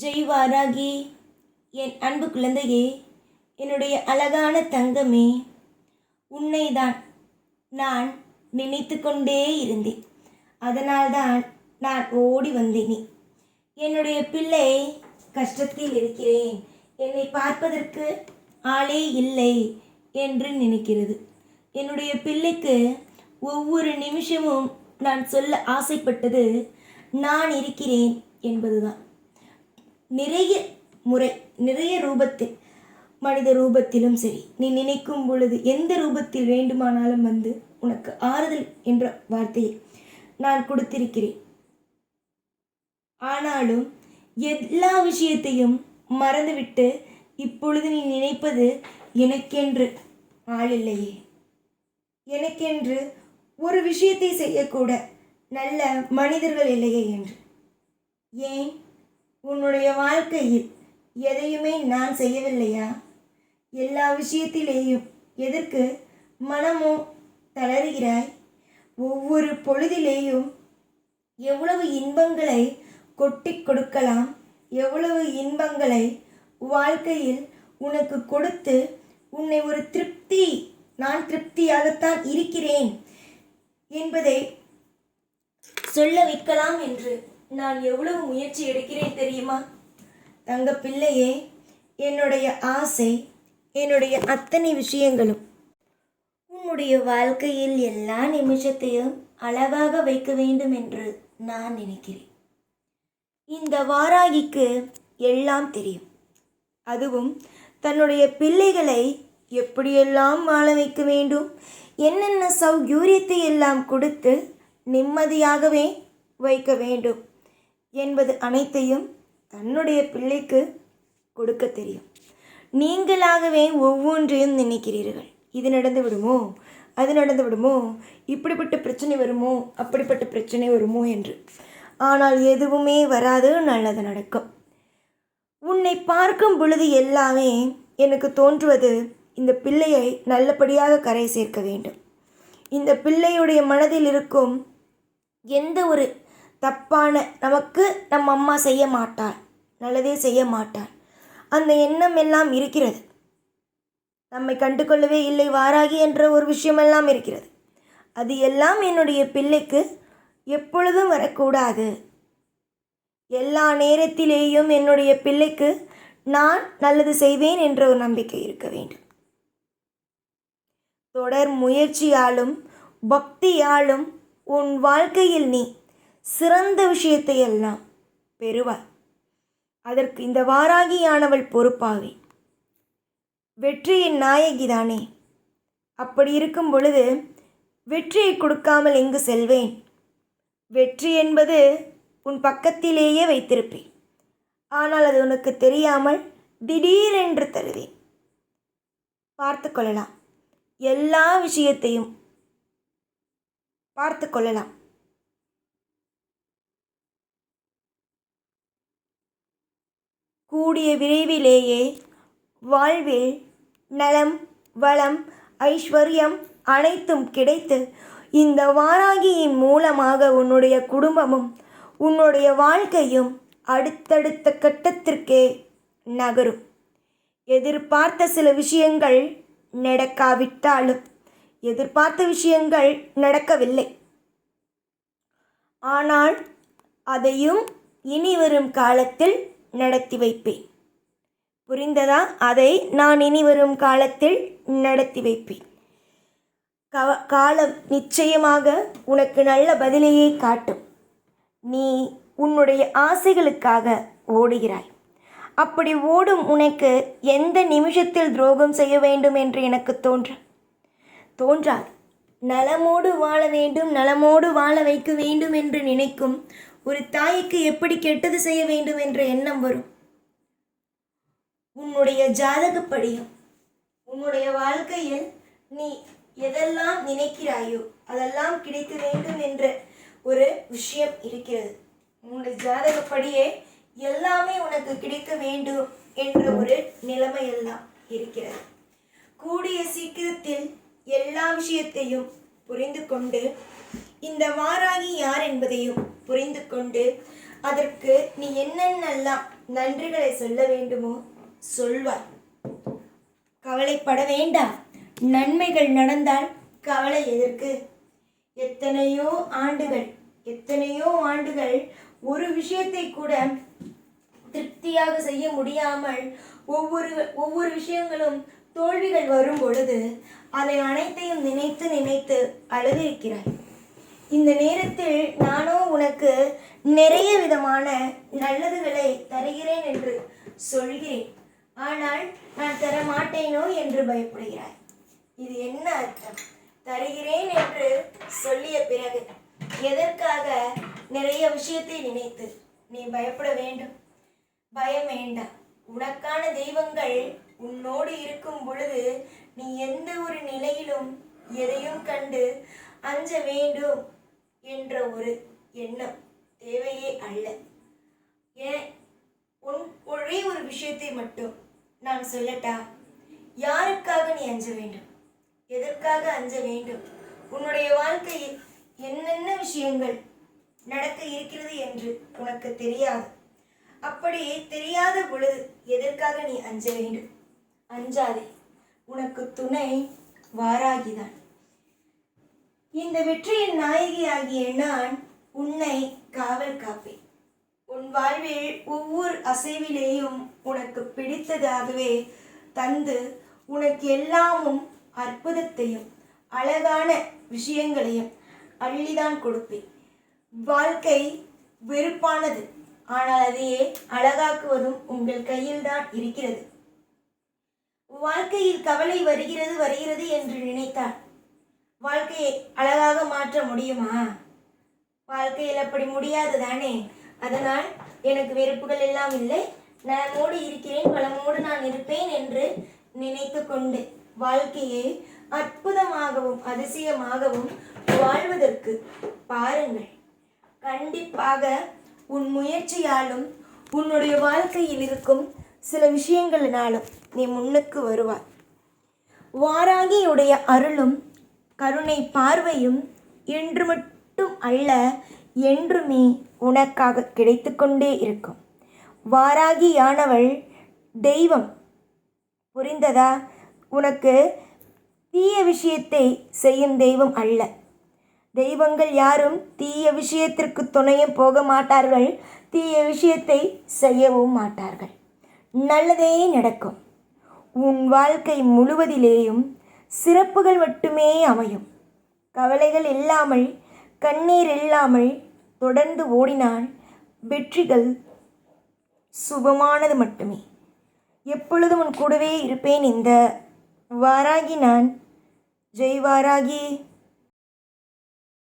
ஜெய் வாராகி என் அன்பு குழந்தையே என்னுடைய அழகான தங்கமே உன்னைதான் நான் நினைத்து கொண்டே இருந்தேன். அதனால்தான் நான் ஓடி வந்தேனே. என்னுடைய பிள்ளை கஷ்டத்தில் இருக்கிறேன். என்னை பார்ப்பதற்கு ஆளே இல்லை என்று நினைக்கிறது. என்னுடைய பிள்ளைக்கு ஒவ்வொரு நிமிஷமும் நான் சொல்ல ஆசைப்பட்டது நான் இருக்கிறேன் என்பதுதான். நிறைய முறை நிறைய ரூபத்தில் மனித ரூபத்திலும் சரி நீ நினைக்கும் பொழுது எந்த ரூபத்தில் வேண்டுமானாலும் வந்து உனக்கு ஆறுதல் என்ற வார்த்தையை நான் கொடுத்திருக்கிறேன். ஆனாலும் எல்லா விஷயத்தையும் மறந்துவிட்டு இப்பொழுது நீ நினைப்பது எனக்கென்று ஆள் இல்லையே எனக்கென்று ஒரு விஷயத்தை செய்யக்கூட நல்ல மனிதர்கள் இல்லையே என்று. ஏன்? உன்னுடைய வாழ்க்கையில் எதையுமே நான் செய்யவில்லையா? எல்லா விஷயத்திலேயும் எதற்கு மனமோ தளருகிறாய்? ஒவ்வொரு பொழுதிலேயும் எவ்வளவு இன்பங்களை கொட்டிக் கொடுக்கலாம்? எவ்வளவு இன்பங்களை வாழ்க்கையில் உனக்கு கொடுத்து உன்னை ஒரு திருப்தி நான் திருப்தியாகத்தான் இருக்கிறேன் என்பதை சொல்ல வைக்கலாம் என்று நான் எவ்வளவு முயற்சி எடுக்கிறேன் தெரியுமா? தங்க பிள்ளையே என்னுடைய ஆசை என்னுடைய அத்தனை விஷயங்களும் உன்னுடைய வாழ்க்கையில் எல்லா நிமிஷத்தையும் அழகாக வைக்க வேண்டும் என்று நான் நினைக்கிறேன். இந்த வாராகிக்கு எல்லாம் தெரியும். அதுவும் தன்னுடைய பிள்ளைகளை எப்படியெல்லாம் வாழ வைக்க வேண்டும் என்னென்ன சௌகரியத்தை எல்லாம் கொடுத்து நிம்மதியாகவே வைக்க வேண்டும். என்பது அனைத்தையும் தன்னுடைய பிள்ளைக்கு கொடுக்க தெரியும். நீங்களாகவே ஒவ்வொன்றையும் நினைக்கிறீர்கள். இது நடந்து விடுமோ? அது நடந்து விடுமோ? இப்படிப்பட்ட பிரச்சனை வருமோ? அப்படிப்பட்ட பிரச்சனை வருமோ என்று. ஆனால் எதுவுமே வராது நல்லது நடக்கும். உன்னை பார்க்கும் பொழுது எல்லாமே எனக்கு தோன்றுவது இந்த பிள்ளையை நல்லபடியாக கரை சேர்க்க வேண்டும். இந்த பிள்ளையுடைய மனதில் இருக்கும் எந்த ஒரு தப்பான நமக்கு நம் அம்மா செய்ய மாட்டார் நல்லதே செய்ய மாட்டாள். அந்த எண்ணம் எல்லாம் இருக்கிறது. நம்மை கண்டுகொள்ளவே இல்லை வாராகி என்ற ஒரு விஷயமெல்லாம் இருக்கிறது. அது எல்லாம் என்னுடைய பிள்ளைக்கு எப்பொழுதும் வரக்கூடாது. எல்லா நேரத்திலேயும் என்னுடைய பிள்ளைக்கு நான் நல்லது செய்வேன் என்ற ஒரு நம்பிக்கை இருக்க வேண்டும். தொடர் முயற்சியாலும் பக்தியாலும் உன் வாழ்க்கையில் நீ சிறந்த விஷயத்தை எல்லாம் பெறுவாய் அதற்கு இந்த வாராகியானவள் பொறுப்பாவே வெற்றியின் நாயகி தானே. அப்படி இருக்கும் பொழுது வெற்றியை கொடுக்காமல் எங்கு செல்வேன்? வெற்றி என்பது உன் பக்கத்திலேயே வைத்திருப்பேன். ஆனால் அது உனக்கு தெரியாமல் திடீரென்று தருவேன். பார்த்து கொள்ளலாம். எல்லா விஷயத்தையும் பார்த்து கொள்ளலாம். கூடிய விரைவிலேயே வாழ்வில் நலம் வளம் ஐஸ்வர்யம் அனைத்தும் கிடைத்து இந்த வாராகியின் மூலமாக உன்னுடைய குடும்பமும் உன்னுடைய வாழ்க்கையும் அடுத்தடுத்த கட்டத்திற்கே நகரும். எதிர்பார்த்த சில விஷயங்கள் நடக்காவிட்டாலும் எதிர்பார்த்த விஷயங்கள் நடக்கவில்லை. ஆனால் அதையும் இனி வரும் காலத்தில் நடத்தி வைப்பேன். புரிந்ததா? அதை நான் இனி வரும் காலத்தில் நடத்தி வைப்பேன். கவ காலம் நிச்சயமாக உனக்கு நல்ல பதிலையே காட்டும். நீ உன்னுடைய ஆசைகளுக்காக ஓடுகிறாய். அப்படி ஓடும் உனக்கு எந்த நிமிஷத்தில் துரோகம் செய்ய வேண்டும் என்று எனக்கு தோன்ற தோன்றாது. நலமோடு வாழ வேண்டும் நலமோடு வாழ வைக்க வேண்டும் என்று நினைக்கும் ஒரு தாய்க்கு எப்படி கெட்டது செய்ய வேண்டும் என்ற எண்ணம் வரும். உன்னுடைய ஜாதகப்படியும் உன்னுடைய வாழ்க்கையில் நீ எதெல்லாம் நினைக்கிறாயோ அதெல்லாம் கிடைக்க வேண்டும் என்ற ஒரு விஷயம் இருக்கிறது. உன்னுடைய ஜாதகப்படியே எல்லாமே உனக்கு கிடைக்க வேண்டும் என்ற ஒரு நிலைமை எல்லாம் இருக்கிறது. கூடிய சீக்கிரத்தில் எல்லா விஷயத்தையும் புரிந்து கொண்டு இந்த வாராகி யார் என்பதையும் புரிந்து கொண்டு அதற்கு நீ என்னென்னலாம் நன்றிகளை சொல்ல வேண்டுமோ சொல்வாய். கவலைப்பட வேண்டாம். நன்மைகள் நடந்தால் கவலை எதற்கு? எத்தனையோ ஆண்டுகள் எத்தனையோ ஆண்டுகள் ஒரு விஷயத்தை கூட திருப்தியாக செய்ய முடியாமல் ஒவ்வொரு ஒவ்வொரு விஷயங்களும் தோல்விகள் வரும் பொழுது அதை அனைத்தையும் நினைத்து நினைத்து அழுதிருக்கிறாய் இந்த நேரத்தில் நானோ உனக்கு நிறைய விதமான நல்லதுகளை தருகிறேன் என்று சொல்கிறேன். ஆனால் நான் தர மாட்டேனோ என்று பயப்படுகிறாய். இது என்ன அர்த்தம்? தருகிறேன் என்று சொல்லிய பிறகு எதற்காக நிறைய விஷயத்தை நினைத்து நீ பயப்பட வேண்டும்? பயம் வேண்டாம். உனக்கான தெய்வங்கள் உன்னோடு இருக்கும் பொழுது நீ எந்த ஒரு நிலையிலும் எதையும் கண்டு அஞ்ச வேண்டும். என்ற ஒரு எண்ணம் தேவையே அல்ல. ஏன் உன் ஒரே ஒரு விஷயத்தை மட்டும் நான் சொல்லட்டா? யாருக்காக நீ அஞ்ச வேண்டும்? எதற்காக அஞ்ச வேண்டும்? உன்னுடைய வாழ்க்கையில் என்னென்ன விஷயங்கள் நடக்க இருக்கிறது என்று உனக்கு தெரியாது. அப்படி தெரியாத பொழுது எதற்காக நீ அஞ்ச வேண்டும்? அஞ்சாதே உனக்கு துணை வாராகிதான். இந்த வெற்றியின் நாயகியாகிய நான் உன்னை காவல் காப்பேன். உன் வாழ்வில் ஒவ்வொரு அசைவிலேயும் உனக்கு பிடித்ததாகவே தந்து உனக்கு எல்லாமும் அற்புதத்தையும் அழகான விஷயங்களையும் அள்ளிதான் கொடுப்பேன். வாழ்க்கை வெறுப்பானது ஆனால் அதையே அழகாக்குவதும் உங்கள் கையில்தான் இருக்கிறது. வாழ்க்கையில் கவலை வருகிறது வருகிறது என்று நினைத்தான். வாழ்க்கையை அழகாக மாற்ற முடியுமா? வாழ்க்கையில் அப்படி முடியாது தானே? அதனால் எனக்கு வெறுப்புகள் எல்லாம் இல்லை. நலமோடு இருக்கிறேன். பலமோடு நான் இருப்பேன் என்று நினைத்து கொண்டு வாழ்க்கையை அற்புதமாகவும் அதிசயமாகவும் வாழ்வதற்கு பாருங்கள். கண்டிப்பாக உன் முயற்சியாலும் உன்னுடைய வாழ்க்கையில் இருக்கும் சில விஷயங்களினாலும் நீ முன்னுக்கு வருவாய். வாராகியுடைய அருளும் கருணை பார்வையும் இன்று மட்டும் அல்ல என்றுமே உனக்காக கிடைத்து கொண்டே இருக்கும். வாராகியானவள் தெய்வம் புரிந்ததா? உனக்கு தீய விஷயத்தை செய்யும் தெய்வம் அல்ல. தெய்வங்கள் யாரும் தீய விஷயத்திற்கு துணையும் போக மாட்டார்கள் தீய விஷயத்தை செய்யவும் மாட்டார்கள். நல்லதே நடக்கும். உன் வாழ்க்கை முழுவதிலேயும் சிறப்புகள் மட்டுமே அமையும். கவலைகள் இல்லாமல் கண்ணீர் இல்லாமல் தொடர்ந்து ஓடினால் வெற்றிகள் சுபமானது மட்டுமே. எப்பொழுதும் உன் கூடவே இருப்பேன் இந்த வாராகி நான். ஜெய் வாராகி